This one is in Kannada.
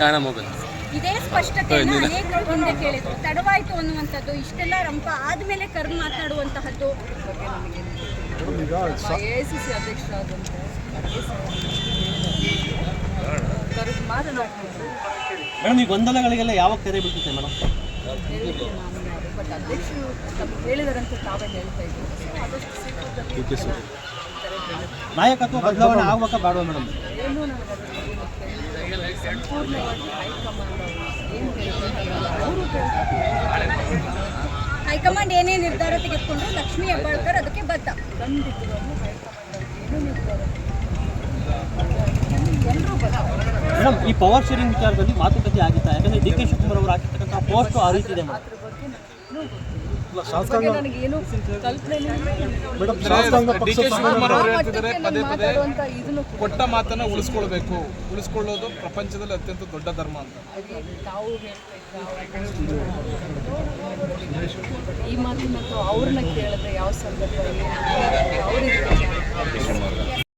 ಹಣ ಮೊಬೈಲ್ ಇದೇ ಸ್ಪಷ್ಟತೆಯನ್ನು ಅನೇಕರು ಹಿಂದೆ ಕೇಳಿದ್ರು? ತಡವಾಯಿತು ಅನ್ನುವಂಥದ್ದು ಇಷ್ಟೆಲ್ಲ ರಂಪ ಆದಮೇಲೆ ಕರ್ ಮಾತನಾಡುವಂತಹದ್ದು ಈಗ ಸ- ಎ ಐ ಸಿ ಸಿ ಅಧ್ಯಕ್ಷರಾದಂಥ ಮೇಡಮ್ ಈ ಗೊಂದಲಗಳಿಗೆಲ್ಲ ಯಾವಾಗ ಕರೆ ಬೀಳ್ತೈತೆ ಮೇಡಮ್? ನಾನು ಬಟ್ ಅಧ್ಯಕ್ಷರು ತಮಗೆ ಹೇಳಿದಾರಂತ ತಾವೇ ಹೇಳ್ತಾ ಇದ್ದೀವಿ ಸೊ ಆದಷ್ಟು. ನಾಯಕತ್ವ ಬದಲಾವಣೆ ಆಗ್ಬೇಕಾ ಬಾಡುವ ಮೇಡಮ್. ಏನೂ ನನಗೆ ಅದ್ರ ಬಗ್ಗೆ ಗೊತ್ತಿಲ್ಲ. ಹೈಕಮಾಂಡ್ ಏನು ಅವರು ಏನೇ ನಿರ್ಧಾರ ತೆಗೆದುಕೊಂಡ್ರು? ಲಕ್ಷ್ಮಿ ಹೆಬ್ಬಾಳ್ಕರ್ ಅದಕ್ಕೆ ಬದ್ಧ. ಮೇಡಮ್, ಈ ಪವರ್ ಶೇರಿಂಗ್ ವಿಚಾರದಲ್ಲಿ ಮಾತುಕತೆ ಆಗಿತ್ತಾ? ಯಾಕಂದ್ರೆ ಡಿ ಕೆ ಶಿವಕುಮಾರ್ ಅವರು ಹಾಕಿರ್ತಕ್ಕಂಥ ಪೋಸ್ಟ್ ಆ ರೀತಿ ಇದೆ ಮೇಡಮ್. ಅದ್ರ ಬಗ್ಗೆ ನನಗೇನೂ ಗೊತ್ತಿಲ್ಲ ಇಲ್ಲ, ಅದ್ರ ಶಾಸಕಾಂಗ ನನಗೇನು ಕಲ್ಪನೆ ಮೇಡಮ್ ಶಾಸಕಾಂಗ ಪಕ್ಷ ಡಿ ಕೆ ಶಿವಕುಮಾರ್ ಅವರು ಹೇಳ್ತಿದ್ದಾರೆ ಪದೇ ಪದೇ ಮಾತಾಡುವಂತ ಇದನ್ನು ಕೂಡ ಕೊಟ್ಟ ಮಾತನ್ನ ಉಳಿಸ್ಕೊಳ್ಬೇಕು. ಉಳಿಸ್ಕೊಳ್ಳೋದು ಪ್ರಪಂಚದಲ್ಲಿ ಅತ್ಯಂತ ದೊಡ್ಡ ಧರ್ಮ ಅಂತ. ತಾವು ಮತ್ತು ಈ ಮಾತಿನ ಅವ್ರನ್ನ ಕೇಳಿದ್ರೆ ಯಾವ ಸಂದರ್ಭ